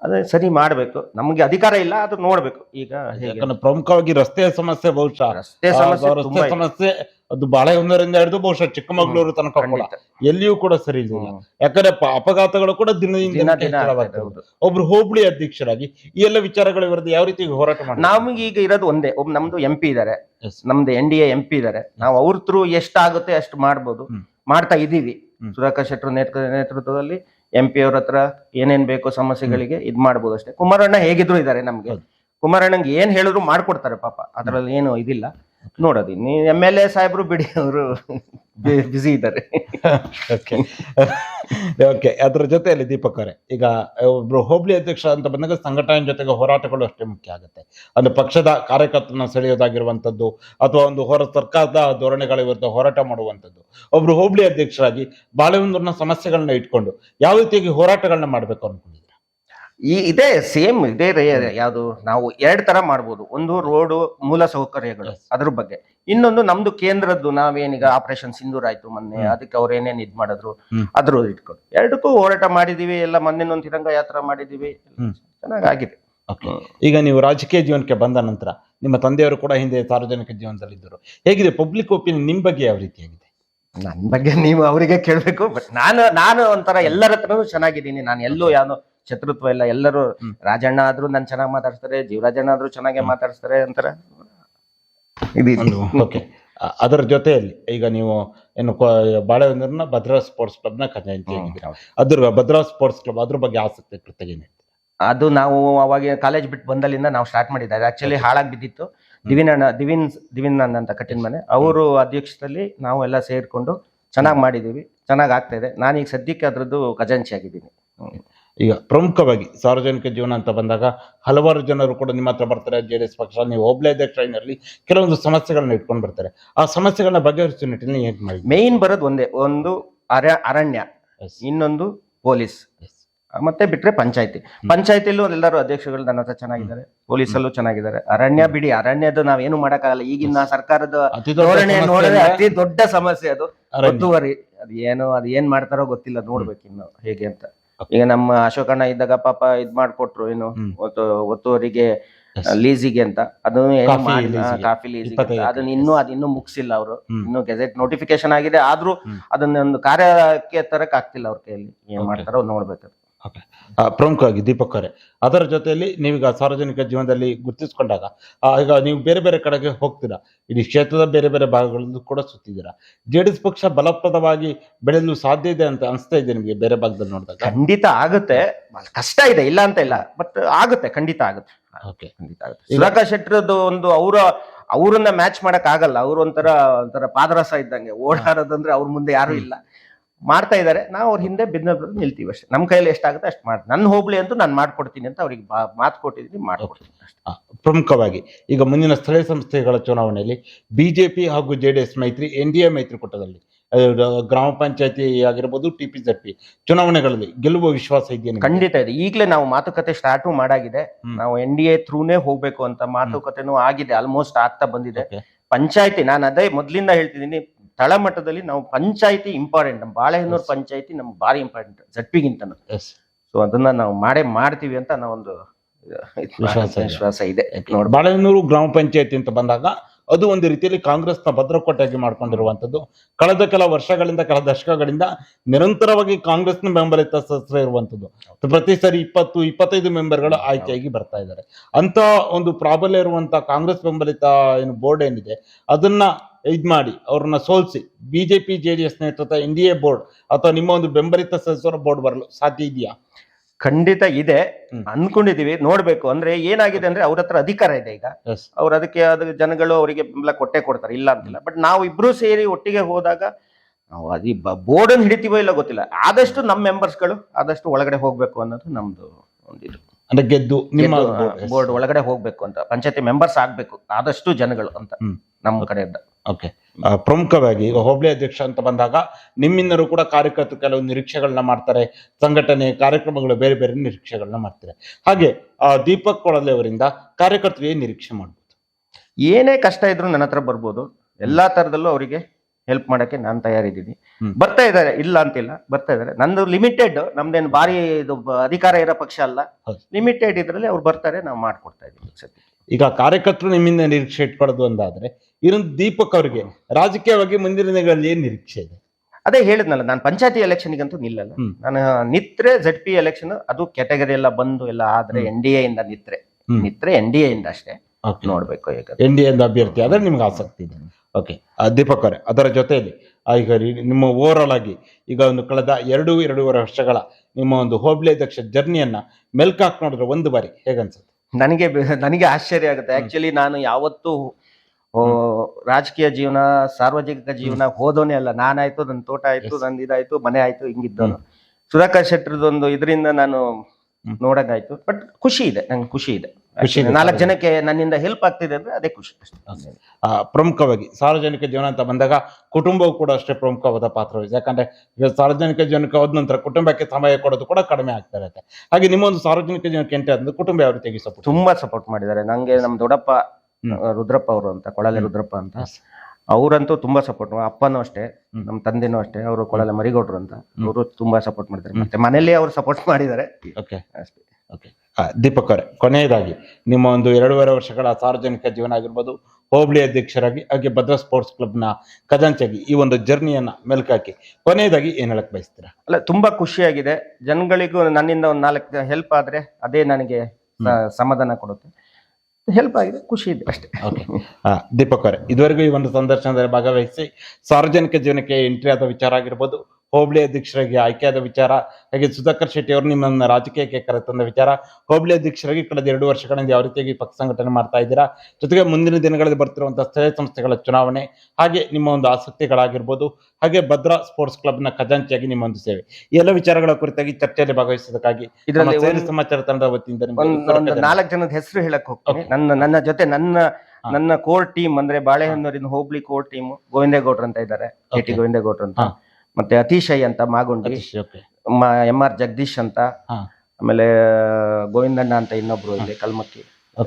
ಅದೇ ಸರಿ ಮಾಡ್ಬೇಕು. ನಮ್ಗೆ ಅಧಿಕಾರ ಇಲ್ಲ ಅದು ನೋಡ್ಬೇಕು. ಈಗ ಯಾಕಂದ್ರೆ ಪ್ರಮುಖವಾಗಿ ರಸ್ತೆ ಸಮಸ್ಯೆ ಬಹುಶಃ. ರಸ್ತೆ ಸಮಸ್ಯೆ ರಸ್ತೆ ತುಂಬಾ ಇದೆ. ಸಮಸ್ಯೆ ಅದು ಬಾಳೆಹೊನ್ನೂರಿಂದ ಹಿಡಿದು ಬಹುಶಃ ಚಿಕ್ಕಮಗಳೂರು ತನಕ ಕೂಡ. ಖಂಡಿತ. ಎಲ್ಲಿಯೂ ಕೂಡ ಸರಿ ಇಲ್ಲ ಯಾಕಂದ್ರೆ ಪ- ಅಪಘಾತಗಳು ಕೂಡ ದಿನದಿಂದ ದಿನ ದಿನಕ್ಕೆ ದಿನ ಇದೆ. ಒಬ್ರು ಹೋಬಳಿ ಅಧ್ಯಕ್ಷರಾಗಿ ಈ ಎಲ್ಲ ವಿಚಾರಗಳ ವಿರುದ್ಧ ಯಾವ ರೀತಿ ಹೋರಾಟ ಮಾಡಿ ನಮ್ಗೆ ಈಗ ಇರೋದು ಒಂದೇ. ಒಬ್ ನಮ್ದು ಎಂ ಪಿ ಇದಾರೆ. ನಮ್ದು N D A M P ಇದಾರೆ. ನಾವು ಅವ್ರ ಥ್ರೂ ಎಷ್ಟಾಗುತ್ತೆ ಅಷ್ಟು ಮಾಡ್ಬೋದು. ಹ್ಮ್. ಮಾಡ್ತಾ ಇದೀವಿ. ಹ್ಮ್. ಸುಧಾಕರ್ ಶೆಟ್ಟರ್ ನೇತೃ- ನೇತೃತ್ವದಲ್ಲಿ ಎಂ ಪಿ ಅವ್ರ ಹತ್ರ ಏನೇನ್ ಬೇಕೋ ಸಮಸ್ಯೆಗಳಿಗೆ ಇದ್ ಮಾಡ್ಬೋದು ಅಷ್ಟೇ. ಕುಮಾರಣ್ಣ ಹೇಗಿದ್ರು ಇದಾರೆ ನಮ್ಗೆ. ಕುಮಾರಣ್ಣಂಗೆ ಏನ್ ಹೇಳಿದ್ರು ಮಾಡ್ಕೊಡ್ತಾರೆ ಪಾಪ. ಅದ್ರಲ್ಲಿ ಏನು ಇದಿಲ್ಲ. ನೋಡೋದು. ನೀ ಎಂ ಎಲ್ ಎ ಸಾಹೇಬ್ರು ಬಿಡಿ, ಅವರು ಬಿಸಿ ಇದ್ದಾರೆ. ಓಕೆ ಓಕೆ ಅದ್ರ ಜೊತೆಯಲ್ಲಿ ದೀಪಕ್ ಅವರೇ, ಈಗ ಒಬ್ರು ಹೋಬಳಿ ಅಧ್ಯಕ್ಷ ಅಂತ ಬಂದಾಗ ಸಂಘಟನೆ ಜೊತೆಗೆ ಹೋರಾಟಗಳು ಅಷ್ಟೇ ಮುಖ್ಯ ಆಗುತ್ತೆ. ಅಂದ್ರೆ ಪಕ್ಷದ ಕಾರ್ಯಕರ್ತನ ಸೆಳೆಯೋದಾಗಿರುವಂಥದ್ದು, ಅಥವಾ ಒಂದು ಹೊರ ಸರ್ಕಾರದ ಧೋರಣೆಗಳ ವಿರುದ್ಧ ಹೋರಾಟ ಮಾಡುವಂಥದ್ದು. ಒಬ್ರು ಹೋಬಳಿ ಅಧ್ಯಕ್ಷರಾಗಿ ಬಾಳೆಹೊಂದೂರಿನ ಸಮಸ್ಯೆಗಳನ್ನ ಇಟ್ಕೊಂಡು, ಯಾವ ರೀತಿಯಾಗಿ ಹೋರಾಟಗಳನ್ನ ಮಾಡಬೇಕು ಅನ್ಕೊಂಡಿದ್ದೀರಾ ಈ ಇದೇ ಸೇಮ್ ಇದೇ ರೇ ಯಾವುದು ನಾವು ಎರಡ್ ತರ ಮಾಡ್ಬೋದು. ಒಂದು ರೋಡು ಮೂಲ ಸೌಕರ್ಯಗಳು. ಅದ್ರ ಬಗ್ಗೆ. ಇನ್ನೊಂದು ನಮ್ದು ಕೇಂದ್ರದ್ದು ನಾವೇನೀಗ ಆಪರೇಷನ್ ಸಿಂಧೂರ್ ಆಯ್ತು ಮೊನ್ನೆ. ಅದಕ್ಕೆ ಅವ್ರು ಏನೇನ್ ಇದ್ ಮಾಡಿದ್ರು. ಅದ್ರ ಇಟ್ಕೊಂಡು ಎರಡಕ್ಕೂ ಹೋರಾಟ ಮಾಡಿದೀವಿ ಎಲ್ಲ ಮೊನ್ನೆ ಒಂದು ತಿರಂಗ ಯಾತ್ರಾ ಮಾಡಿದೀವಿ. ಚೆನ್ನಾಗಿದೆ ಚೆನ್ನಾಗಾಗಿದೆ. ಈಗ ನೀವು ರಾಜಕೀಯ ಜೀವನಕ್ಕೆ ಬಂದ ನಂತರ ನಿಮ್ಮ ತಂದೆಯವರು ಕೂಡ ಹಿಂದೆ ಸಾರ್ವಜನಿಕ ಜೀವನದಲ್ಲಿದ್ದರು ಹೇಗಿದೆ ಪಬ್ಲಿಕ್ ಒಪಿನಿಯನ್ ನಿಮ್ ಬಗ್ಗೆ ಯಾವ ರೀತಿಯಾಗಿದೆ ನನ್ನ ಬಗ್ಗೆ ನೀವು ಅವರಿಗೆ ಕೇಳ್ಬೇಕು ಬಟ್ ನಾನು ನಾನು ಒಂಥರ ಎಲ್ಲರ ಹತ್ರನೂ ಚೆನ್ನಾಗಿದ್ದೀನಿ. ನಾನು ಎಲ್ಲೂ ಯಾವ್ದು ಶತ್ರುತ್ವ ಇಲ್ಲ. ಎಲ್ಲರೂ ರಾಜಣ್ಣ ಆದ್ರೂ ನಾನು ಚೆನ್ನಾಗಿ ಮಾತಾಡ್ತಾರೆ ಜೀವರಾಜಣ್ಣ ಆದ್ರೂ ಚೆನ್ನಾಗಿ ಮಾತಾಡ್ತಾರೆ ಅಂತಾರೆ. ಇದು ಓಕೆ. ಅದರ ಜೊತೆಯಲ್ಲಿ ಈಗ ನೀವು ಏನು ಬಾಳೆಹೊನ್ನೂರಿನ ಭದ್ರಾ ಸ್ಪೋರ್ಟ್ಸ್ ಕ್ಲಬ್ನ ಖಜಾಂಚಿ ಅದ್ರ ಭದ್ರಾ ಸ್ಪೋರ್ಟ್ಸ್ ಕ್ಲಬ್ ಅದ್ರ ಬಗ್ಗೆ ಆಸಕ್ತಿ ಕೃತಜ್ಞ ಅದು ನಾವು ಅವಾಗ ಕಾಲೇಜ್ ಬಿಟ್ಟು ಬಂದಲ್ಲಿಂದ ನಾವು ಸ್ಟಾರ್ಟ್ ಮಾಡಿದ್ದಾರೆ. ಆಕ್ಚುಲಿ ಹಾಳಾಗಿ ಬಿದ್ದಿತ್ತು. ದಿವಿನ್ ಅಣ್ಣ ದಿವಿನ್ ದಿವಿನ್ ಅಣ್ಣ ಅಂತ ಕಠಿಣ ಮನೆ. ಅವರು ಅಧ್ಯಕ್ಷದಲ್ಲಿ ನಾವು ಎಲ್ಲ ಸೇರಿಕೊಂಡು ಚೆನ್ನಾಗಿ ಮಾಡಿದ್ದೀವಿ. ಚೆನ್ನಾಗಿ ಆಗ್ತಾ ಇದೆ. ನಾನೀಗ ಸದ್ಯಕ್ಕೆ ಅದ್ರದ್ದು ಖಜಾಂಚಿ ಆಗಿದ್ದೀನಿ. ಈಗ ಪ್ರಮುಖವಾಗಿ ಸಾರ್ವಜನಿಕ ಜೀವನ ಅಂತ ಬಂದಾಗ ಹಲವಾರು ಜನರು ಕೂಡ ನಿಮ್ಮ ಹತ್ರ ಬರ್ತಾರೆ ಜೆ ಡಿ ಎಸ್ ಪಕ್ಷ ನೀವು ಹೋಗ್ಲೇದೆ ಟ್ರೈನಲ್ಲಿ ಕೆಲವೊಂದು ಸಮಸ್ಯೆಗಳನ್ನ ಇಟ್ಕೊಂಡು ಬರ್ತಾರೆ. ಆ ಸಮಸ್ಯೆಗಳನ್ನ ಬಗೆಹರಿಸುವ ನಿಟ್ಟಿನಲ್ಲಿ ಹೇಗೆ ಮಾಡಿ? ಮೇಯ್ನ್ ಬರೋದು ಒಂದೇ ಒಂದು ಅರ ಅರಣ್ಯ ಇನ್ನೊಂದು ಪೊಲೀಸ್. ಮತ್ತೆ ಬಿಟ್ರೆ ಪಂಚಾಯತಿ. ಪಂಚಾಯತಿಲೂ ಎಲ್ಲರೂ ಅಧ್ಯಕ್ಷಗಳು ನನ್ನ ಹತ್ರ ಚೆನ್ನಾಗಿದ್ದಾರೆ. ಪೊಲೀಸಲ್ಲೂ ಚೆನ್ನಾಗಿದ್ದಾರೆ. ಅರಣ್ಯ ಬಿಡಿ ಅರಣ್ಯದ ನಾವೇನು ಮಾಡೋಕ್ಕಾಗಲ್ಲ. ಈಗಿನ ಸರ್ಕಾರದ ಧೋರಣೆ ನೋಡಿದ್ರೆ ಅತಿ ದೊಡ್ಡ ಸಮಸ್ಯೆ ಅದು. ಒತ್ತುವರಿ. ಅದು ಏನು ಅದ್ ಏನ್ ಮಾಡ್ತಾರೋ ಗೊತ್ತಿಲ್ಲ ನೋಡ್ಬೇಕು ಇನ್ನು ಹೇಗೆ ಅಂತ. ಈಗ ನಮ್ಮ ಅಶೋಕಣ್ಣ ಇದ್ದಾಗ ಪಾಪ ಇದ್ ಮಾಡ್ಕೊಟ್ರು ಏನು ಒತ್ತು ಒತ್ತುವರಿಗೆ. ಲೀಸಿಗೆ ಅಂತ ಅದು ಏನು ಕಾಫಿ ಮಾಡಿ lease ಗೆ. ಕಾಫಿ ಲೀಸಿಗೆ ಅದನ್ನ ಇನ್ನೂ ಅದ್ ಇನ್ನೂ ಮುಗಿಸಿಲ್ಲ ಅವರು ಹ್ಮ್. ಇನ್ನು ಗೆಜೆಟ್ ನೋಟಿಫಿಕೇಶನ್ ಆಗಿದೆ ಆದ್ರೂ ಹ್ಮ್. ಅದನ್ನ ಒಂದು ಕಾರ್ಯಕ್ಕೆ ತರಕ್ ಆಗ್ತಿಲ್ಲ ಅವ್ರ ಕೈಯಲ್ಲಿ ಏನ್ Okay. ಮಾಡ್ತಾರೋ ನೋಡ್ಬೇಕು ಪ್ರಮುಖವಾಗಿ ದೀಪಕ್ ಅವರೇ. ಅದರ ಜೊತೆಯಲ್ಲಿ ನೀವೀಗ ಸಾರ್ವಜನಿಕ ಜೀವನದಲ್ಲಿ ಗುರುತಿಸ್ಕೊಂಡಾಗ ಈಗ ನೀವು ಬೇರೆ ಬೇರೆ ಕಡೆಗೆ ಹೋಗ್ತೀರಾ? ಇಡೀ ಕ್ಷೇತ್ರದ ಬೇರೆ ಬೇರೆ ಭಾಗಗಳಲ್ಲೂ ಕೂಡ ಸುತ್ತಿದ್ದೀರಾ? ಜೆ ಡಿ ಎಸ್ ಪಕ್ಷ ಬಲಪ್ರದವಾಗಿ ಬೆಳೆಯಲು ಸಾಧ್ಯ ಇದೆ ಅಂತ ಅನಿಸ್ತಾ ಇದೆ ನಿಮಗೆ ಬೇರೆ ಭಾಗದಲ್ಲಿ ನೋಡಿದಾಗ? ಖಂಡಿತ ಆಗುತ್ತೆ. ಕಷ್ಟ ಇದೆ ಇಲ್ಲ ಅಂತ ಇಲ್ಲ. ಬಟ್ ಆಗುತ್ತೆ ಖಂಡಿತ ಆಗುತ್ತೆ. ಓಕೆ. ಖಂಡಿತ ಆಗುತ್ತೆ. ಸುಧಾಕರ್ ಶೆಟ್ಟರದ್ದು ಒಂದು ಅವರ ಅವ್ರನ್ನ ಮ್ಯಾಚ್ ಮಾಡಕ್ ಆಗಲ್ಲ ಅವ್ರು ಒಂಥರ ಒಂಥರ ಪಾದರಸ ಇದ್ದಂಗೆ. ಓಡಾಡೋದಂದ್ರೆ ಅವ್ರ ಮುಂದೆ ಯಾರು ಇಲ್ಲ. ಮಾಡ್ತಾ ಇದ್ದಾರೆ. ನಾವು ಅವ್ರ ಹಿಂದೆ ಬಿದ್ದ ನಿಲ್ತೀವಿ ಅಷ್ಟೇ. ನಮ್ಮ ಕೈಯಲ್ಲಿ ಎಷ್ಟಾಗುತ್ತೆ ಅಷ್ಟು ಮಾಡಿ ನನ್ನ ಹೋಗ್ಲಿ ಅಂತೂ ನಾನು ಮಾಡ್ಕೊಡ್ತೀನಿ ಅಂತ ಅವ್ರಿಗೆ ಬಾ- ಮಾತು ಕೊಟ್ಟಿದ್ದೀನಿ ಮಾಡ್ಕೊಡ್ತೀನಿ ಅಷ್ಟೇ. ಪ್ರಮುಖವಾಗಿ ಈಗ ಮುಂದಿನ ಸ್ಥಳೀಯ ಸಂಸ್ಥೆಗಳ ಚುನಾವಣೆಯಲ್ಲಿ ಬಿಜೆಪಿ ಹಾಗೂ ಜೆ ಡಿ ಎಸ್ ಮೈತ್ರಿ ಎನ್ ಡಿ ಎ ಮೈತ್ರಿಕೂಟದಲ್ಲಿ ಗ್ರಾಮ ಪಂಚಾಯತಿ ಆಗಿರ್ಬೋದು ಟಿ ಪಿ ಜೆಡ್ ಪಿ ಚುನಾವಣೆಗಳಲ್ಲಿ ಗೆಲ್ಲುವ ವಿಶ್ವಾಸ ಇದೆಯಾ ಖಂಡಿತ ಇದೆ. ಈಗಲೇ ನಾವು ಮಾತುಕತೆ ಸ್ಟಾರ್ಟು ಮಾಡಾಗಿದೆ. ನಾವು ಎನ್ ಡಿ ಎ ಥ್ರೂನೇ ಹೋಗ್ಬೇಕು ಅಂತ ಮಾತುಕತೆನೂ ಆಗಿದೆ. ಆಲ್ಮೋಸ್ಟ್ ಆಗ್ತಾ ಬಂದಿದೆ. ಪಂಚಾಯತಿ ನಾನು ಅದೇ ಮೊದಲಿಂದ ಹೇಳ್ತಿದ್ದೀನಿ ತಳಮಟ್ಟದಲ್ಲಿ ನಾವು ಪಂಚಾಯಿತಿ ಇಂಪಾರ್ಟೆಂಟ್ ನಮ್ಮ ಬಾಳೆಹನೂರ್ ಪಂಚಾಯಿತಿ ನಮ್ಗೆ ಭಾರಿ ಇಂಪಾರ್ಟೆಂಟ್ ಜಟ್ಪಿಗಿಂತ Yes. ಸೊ ಅದನ್ನ ನಾವು ಮಾಡೇ ಮಾಡ್ತೀವಿ ಅಂತ ನಾವೊಂದು ವಿಶ್ವಾಸ ಇದೆ. ವಿಶ್ವಾಸ ಇದೆ. ನೋಡಿ ಬಾಳೆಹನೂರು ಗ್ರಾಮ ಪಂಚಾಯತಿ ಅಂತ ಬಂದಾಗ ಅದು ಒಂದು ರೀತಿಯಲ್ಲಿ ಕಾಂಗ್ರೆಸ್ನ ಭದ್ರಕೋಟೆಯಾಗಿ ಮಾಡ್ಕೊಂಡಿರುವಂತದ್ದು ಕಳೆದ ಕೆಲ ವರ್ಷಗಳಿಂದ ಕೆಲ ದಶಕಗಳಿಂದ ನಿರಂತರವಾಗಿ ಕಾಂಗ್ರೆಸ್ನ ಬೆಂಬಲಿತ ಸದಸ್ಯರು ಇರುವಂತದ್ದು ಪ್ರತಿ ಸರಿ ಇಪ್ಪತ್ತು ಇಪ್ಪತ್ತೈದು ಮೆಂಬರ್ಗಳು ಆಯ್ಕೆಯಾಗಿ ಬರ್ತಾ ಇದ್ದಾರೆ. ಅಂತ ಒಂದು ಪ್ರಾಬಲ್ಯ ಇರುವಂತಹ ಕಾಂಗ್ರೆಸ್ ಬೆಂಬಲಿತ ಏನು ಬೋರ್ಡ್ ಏನಿದೆ ಅದನ್ನ ಇದ್ ಮಾಡಿ ಅವ್ರನ್ನ ಸೋಲಿಸಿ ಬಿಜೆಪಿ ಜೆಡಿಎಸ್ ನೇತೃತ್ವ ಎನ್ ಡಿ ಎ ಬೋರ್ಡ್ ಅಥವಾ ನಿಮ್ಮ ಒಂದು ಬೆಂಬಲಿತ ಸದಸ್ಯರ ಬೋರ್ಡ್ ಬರಲು ಸಾಧ್ಯ ಇದೆಯಾ? ಖಂಡಿತ ಇದೆ. ಅನ್ಕೊಂಡಿದೀವಿ ನೋಡ್ಬೇಕು. ಅಂದ್ರೆ ಏನಾಗಿದೆ ಅಂದ್ರೆ ಅವ್ರ ಹತ್ರ ಅಧಿಕಾರ ಇದೆ ಈಗ. ಎಸ್ ಅವ್ರ ಅದಕ್ಕೆ ಅದು ಜನಗಳು ಅವರಿಗೆ ಬೆಂಬಲ ಕೊಟ್ಟೆ ಕೊಡ್ತಾರೆ ಇಲ್ಲ ಅಂತಿಲ್ಲ. ಬಟ್ ನಾವು ಇಬ್ರು ಸೇರಿ ಒಟ್ಟಿಗೆ ಹೋದಾಗ ನಾವು ಅದಿ ಬೋರ್ಡ್ ಅನ್ನು ಹಿಡಿತೀವೋ ಇಲ್ಲ ಗೊತ್ತಿಲ್ಲ. ಆದಷ್ಟು ನಮ್ಮ ಮೆಂಬರ್ಸ್ಗಳು ಆದಷ್ಟು ಒಳಗಡೆ ಹೋಗ್ಬೇಕು ಅನ್ನೋದು ನಮ್ದು ಒಂದಿದು. ಅಂದ್ರೆ ಗೆದ್ದು ನಿಮ್ಮ ಬೋರ್ಡ್. ಒಳಗಡೆ ಹೋಗ್ಬೇಕು ಅಂತ ಪಂಚಾಯತಿ ಮೆಂಬರ್ಸ್ ಆಗ್ಬೇಕು ಆದಷ್ಟು ಜನಗಳು ಅಂತ ನಮ್ಮ ಕಡೆಯಿಂದ. ಓಕೆ ಪ್ರಮುಖವಾಗಿ ಈಗ ಹೋಬಳಿ ಅಧ್ಯಕ್ಷ ಅಂತ ಬಂದಾಗ ನಿಮ್ಮಿಂದರೂ ಕೂಡ ಕಾರ್ಯಕರ್ತರು ಕೆಲವು ನಿರೀಕ್ಷೆಗಳನ್ನ ಮಾಡ್ತಾರೆ ಸಂಘಟನೆ ಕಾರ್ಯಕ್ರಮಗಳು ಬೇರೆ ಬೇರೆ ನಿರೀಕ್ಷೆಗಳನ್ನ ಮಾಡ್ತಾರೆ. ಹಾಗೆ ದೀಪಕ್ ಕೊಳಲೆ ಅವರಿಂದ ಕಾರ್ಯಕರ್ತರು ಏನ್ ನಿರೀಕ್ಷೆ ಮಾಡ್ಬೋದು? ಏನೇ ಕಷ್ಟ ಇದ್ರು ನನ್ನ ಹತ್ರ ಬರ್ಬೋದು. ಎಲ್ಲಾ ತರದಲ್ಲೂ ಅವರಿಗೆ ಹೆಲ್ಪ್ ಮಾಡಕ್ಕೆ ನಾನು ತಯಾರಿದ್ದೀನಿ. ಬರ್ತಾ ಇದ್ದಾರೆ ಇಲ್ಲ ಅಂತಿಲ್ಲ ಬರ್ತಾ ಇದ್ದಾರೆ. ನಂದು ಲಿಮಿಟೆಡ್ ನಮ್ದೇನು ಭಾರಿ ಇದು ಅಧಿಕಾರ ಇರೋ ಪಕ್ಷ ಅಲ್ಲ. ಲಿಮಿಟೆಡ್ ಇದ್ರಲ್ಲಿ ಅವ್ರು ಬರ್ತಾರೆ ನಾವು ಮಾಡ್ಕೊಡ್ತಾ ಇದೀವಿ ಸದ್ಯಕ್ಕೆ. ಈಗ ಕಾರ್ಯಕರ್ತರು ನಿಮ್ಮಿಂದ ನಿರೀಕ್ಷೆ ಇಟ್ಕೊಳ್ಳೋದು ಅಂದಾದ್ರೆ ಇನ್ನು ದೀಪಕ್ ಅವರಿಗೆ ರಾಜಕೀಯವಾಗಿ ಮುಂದಿನ ದಿನಗಳಲ್ಲಿ ಏನ್ ನಿರೀಕ್ಷೆ ಇದೆ? ಅದೇ ಹೇಳಿದ್ನಲ್ಲ ನಾನು ಪಂಚಾಯತಿ ಎಲೆಕ್ಷನ್ಗಂತೂ ನಿಲ್ಲಲ್ಲ. ನಾನು ನಿತ್ರೆ ಜೆಡ್ ಪಿ ಎಲೆಕ್ಷನ್ ಅದು ಕ್ಯಾಟಗರಿ ಎಲ್ಲ ಬಂದು ಎಲ್ಲ ಆದ್ರೆ. ಎನ್ ಡಿ ಎ ಇಂದ ನಿತ್ರೆ. ನಿತ್ರೆ ಎನ್ ಡಿ ಎ ಇಂದ ಅಷ್ಟೇ ನೋಡ್ಬೇಕು ಈಗ. ಎನ್ ಡಿ ಎ ಅಭ್ಯರ್ಥಿ ಆದ್ರೆ ನಿಮ್ಗೆ ಆಸಕ್ತಿ ಇದೆ. ಓಕೆ ದೀಪಕ್ ಅವರೇ ಅದರ ಜೊತೆಯಲ್ಲಿ ಈಗ ನಿಮ್ಮ ಓವರ್ ಆಲ್ ಆಗಿ ಈಗ ಒಂದು ಕಳೆದ ಎರಡು ಎರಡೂವರೆ ವರ್ಷಗಳ ನಿಮ್ಮ ಒಂದು ಹೋಬ್ಳಿ ಅಧ್ಯಕ್ಷ ಜರ್ನಿಯನ್ನ ಮೆಲ್ಕಾಕ್ ನೋಡಿದ್ರೆ ಒಂದು ಬಾರಿ ಹೇಗನ್ಸುತ್ತೆ? ನನಗೆ ನನಗೆ ಆಶ್ಚರ್ಯ ಆಗುತ್ತೆ. ಆಕ್ಚುಲಿ ನಾನು ಯಾವತ್ತೂ ರಾಜಕೀಯ ಜೀವನ ಸಾರ್ವಜನಿಕ ಜೀವನ ಹೋದೋನೇ ಅಲ್ಲ. ನಾನಾಯ್ತು ನನ್ನ ತೋಟ ಆಯ್ತು ನಂದು ಇದಾಯ್ತು ಮನೆ ಆಯ್ತು ಹಿಂಗಿದ್ದವನು. ಸುಧಾಕರ್ ಶೆಟ್ಟರ್ದೊಂದು ಇದರಿಂದ ನಾನು. ನೋಡಂಗಾಯ್ತು. ಬಟ್ ಖುಷಿ ಇದೆ ನಂಗೆ ಖುಷಿ ಇದೆ. ನಾಲ್ಕು ಜನಕ್ಕೆ ನನ್ನಿಂದ ಹೆಲ್ಪ್ ಆಗ್ತಿದೆ ಅಂದ್ರೆ ಅದೇ ಖುಷಿ. ಪ್ರಮುಖವಾಗಿ ಸಾರ್ವಜನಿಕ ಜೀವನ ಅಂತ ಬಂದಾಗ ಕುಟುಂಬವು ಕೂಡ ಅಷ್ಟೇ ಪ್ರಮುಖವಾದ ಪಾತ್ರವಿದೆ ಯಾಕಂದ್ರೆ ಸಾರ್ವಜನಿಕ ಜೀವನಕ್ಕೆ ಹೋದ ನಂತರ ಕುಟುಂಬಕ್ಕೆ ಸಮಯ ಕೊಡೋದು ಕೂಡ ಕಡಿಮೆ ಆಗ್ತಾ ಇರುತ್ತೆ. ಹಾಗೆ ನಿಮ್ಮೊಂದು ಸಾರ್ವಜನಿಕ ಜೀವನಕ್ಕೆ ಎಂಟ್ರಿ ಆದ್ರೆ ಕುಟುಂಬ ಯಾವ ರೀತಿಯಾಗಿ ಸಪೋರ್ಟ್ ತುಂಬಾ ಸಪೋರ್ಟ್ ಮಾಡಿದ್ದಾರೆ. ನಂಗೆ ನಮ್ ದೊಡ್ಡಪ್ಪ ರುದ್ರಪ್ಪ ಅವರು ಅಂತ ಕೊಳಲೆ ರುದ್ರಪ್ಪ ಅಂತ. ಅವರಂತೂ ತುಂಬಾ ಸಪೋರ್ಟ್ ಅಪ್ಪನೂ ಅಷ್ಟೇ ನಮ್ಮ ತಂದೆನೂ ಅಷ್ಟೇ ಅವರು ಕೊಳಲೆ ಮರಿಗೌಡ್ರು ಅಂತ. ಅವರು ತುಂಬಾ ಸಪೋರ್ಟ್ ಮಾಡಿದ್ದಾರೆ. ಮತ್ತೆ ಮನೇಲಿ ಅವರು ಸಪೋರ್ಟ್ ಮಾಡಿದ್ದಾರೆ. ಓಕೆ ಅಷ್ಟೇ. ಓಕೆ ದೀಪಕ್ ಅವರೇ ಕೊನೆಯದಾಗಿ ನಿಮ್ಮ ಒಂದು ಎರಡೂವರೆ ವರ್ಷಗಳ ಸಾರ್ವಜನಿಕ ಜೀವನ ಆಗಿರ್ಬೋದು ಹೋಬಳಿ ಅಧ್ಯಕ್ಷರಾಗಿ ಹಾಗೆ ಭದ್ರಾ ಸ್ಪೋರ್ಟ್ಸ್ ಕ್ಲಬ್ನ ಖಜಾಂಚಿಯಾಗಿ ಈ ಒಂದು ಜರ್ನಿಯನ್ನ ಮೆಲುಕಾಕಿ. ಕೊನೆಯದಾಗಿ ಏನು ಹೇಳಕ್ ಬಯಸ್ತೀರಾ? ಅಲ್ಲ ತುಂಬಾ ಖುಷಿಯಾಗಿದೆ. ಜನಗಳಿಗೂ ನನ್ನಿಂದ ಒಂದು ನಾಲ್ಕು ಹೆಲ್ಪ್ ಆದ್ರೆ ಅದೇ ನನಗೆ ಸಮಾಧಾನ ಕೊಡುತ್ತೆ. ಹೆಲ್ಪ್ ಆಗಿದೆ, ಖುಷಿ ಇದೆ. ಅಷ್ಟೇ ಓಕೆ ದೀಪಕ್ ಅವರೇ, ಇದುವರೆಗೂ ಈ ಒಂದು ಸಂದರ್ಶನದಲ್ಲಿ ಭಾಗವಹಿಸಿ ಸಾರ್ವಜನಿಕ ಜೀವನಕ್ಕೆ ಎಂಟ್ರಿ ಆದ ವಿಚಾರ ಆಗಿರ್ಬೋದು ಹೋಬಳಿ ಅಧ್ಯಕ್ಷರಾಗಿ ಆಯ್ಕೆಯಾದ ವಿಚಾರ ಹಾಗೆ ಸುಧಾಕರ್ ಶೆಟ್ಟಿ ಅವರು ನಿಮ್ಮನ್ನ ರಾಜಕೀಯಕ್ಕೆ ಕರೆತಂದ ವಿಚಾರ ಹೋಬಳಿ ಅಧ್ಯಕ್ಷರಾಗಿ ಕಳೆದ ಎರಡು ವರ್ಷಗಳಿಂದ ಯಾವ ರೀತಿಯಾಗಿ ಪಕ್ಷ ಸಂಘಟನೆ ಮಾಡ್ತಾ ಇದ್ದೀರಾ ಜೊತೆಗೆ ಮುಂದಿನ ದಿನಗಳಲ್ಲಿ ಬರ್ತಿರುವಂತಹ ಸ್ಥಳೀಯ ಸಂಸ್ಥೆಗಳ ಚುನಾವಣೆ ಹಾಗೆ ನಿಮ್ಮ ಒಂದು ಆಸಕ್ತಿಗಳಾಗಿರ್ಬೋದು ಹಾಗೆ ಭದ್ರಾ ಸ್ಪೋರ್ಟ್ಸ್ ಕ್ಲಬ್ನ ಖಜಾಂಚಿಯಾಗಿ ನಿಮ್ಮ ಒಂದು ಸೇವೆ. ಈ ಎಲ್ಲ ವಿಚಾರಗಳ ಕುರಿತಾಗಿ ಚರ್ಚೆಯಲ್ಲಿ ಭಾಗವಹಿಸೋದಕ್ಕಾಗಿ ಸಮಾಚಾರ ತಂಡದ ವತಿಯಿಂದ ನಾಲ್ಕು ಜನದ ಹೆಸರು ಹೇಳಕ್ ಹೋಗ್ತೀನಿ. ನನ್ನ ನನ್ನ ಜೊತೆ ನನ್ನ ನನ್ನ ಕೋರ್ ಟೀಮ್ ಅಂದ್ರೆ ಬಾಳೆಹೊನ್ನೂರಿನ ಹೋಬ್ಳಿ ಕೋರ್ ಟೀಮ್ ಗೋವಿಂದೇಗೌಡ್ರ ಅಂತ ಇದ್ದಾರೆ. K T Okay. ಅಂತ. ಮತ್ತೆ ಅತಿಶಯ್ ಅಂತ ಮಾಗುಂಡಿ. ಎಂ ಆರ್ ಜಗದೀಶ್ ಅಂತ. ಆಮೇಲೆ ಗೋವಿಂದಣ್ಣ ಅಂತ ಇನ್ನೊಬ್ರು ಇದೆ ಕಲ್ಮಕ್ಕಿ.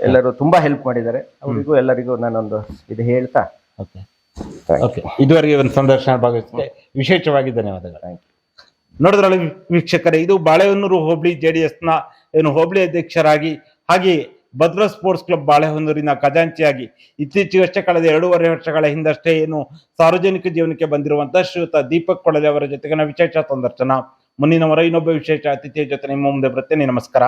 ಎಲ್ಲರೂ ತುಂಬಾ ಹೆಲ್ಪ್ ಮಾಡಿದ್ದಾರೆ. ಅವರಿಗೂ ಎಲ್ಲರಿಗೂ ನಾನೊಂದು ಇದು ಹೇಳ್ತಾ. ಓಕೆ ಓಕೆ ಇದುವರೆಗೆ ಒಂದು ಸಂದರ್ಶನ ಭಾಗವಹಿಸಿದೆ ವಿಶೇಷವಾಗಿ ಧನ್ಯವಾದಗಳು. ನೋಡಿದ್ರಲ್ಲಿ ವೀಕ್ಷಕರೇ ಇದು ಬಾಳೆಹೊನ್ನೂರು ಹೋಬಳಿ ಜೆಡಿಎಸ್ನ ಏನು ಹೋಬಳಿ ಅಧ್ಯಕ್ಷರಾಗಿ ಹಾಗೆ ಭದ್ರಾ ಸ್ಪೋರ್ಟ್ಸ್ ಕ್ಲಬ್ ಬಾಳೆಹೊನ್ನೂರಿನ ಖಜಾಂಚಿಯಾಗಿ ಇತ್ತೀಚೆಗಷ್ಟೇ ಕಳೆದ ಎರಡೂವರೆ ವರ್ಷಗಳ ಹಿಂದಷ್ಟೇ ಏನು ಸಾರ್ವಜನಿಕ ಜೀವನಕ್ಕೆ ಬಂದಿರುವಂತಹ ಶ್ರೀಯುತ ದೀಪಕ್ ಕೊಳಲೆ ಅವರ ಜೊತೆಗಿನ ವಿಶೇಷ ಸಂದರ್ಶನ. ಮುಂದಿನ ವರ ಇನ್ನೊಬ್ಬ ವಿಶೇಷ ಅತಿಥಿಯ ಜೊತೆ ನಿಮ್ಮ ಮುಂದೆ ಬರ್ತೇನೆ ನಮಸ್ಕಾರ.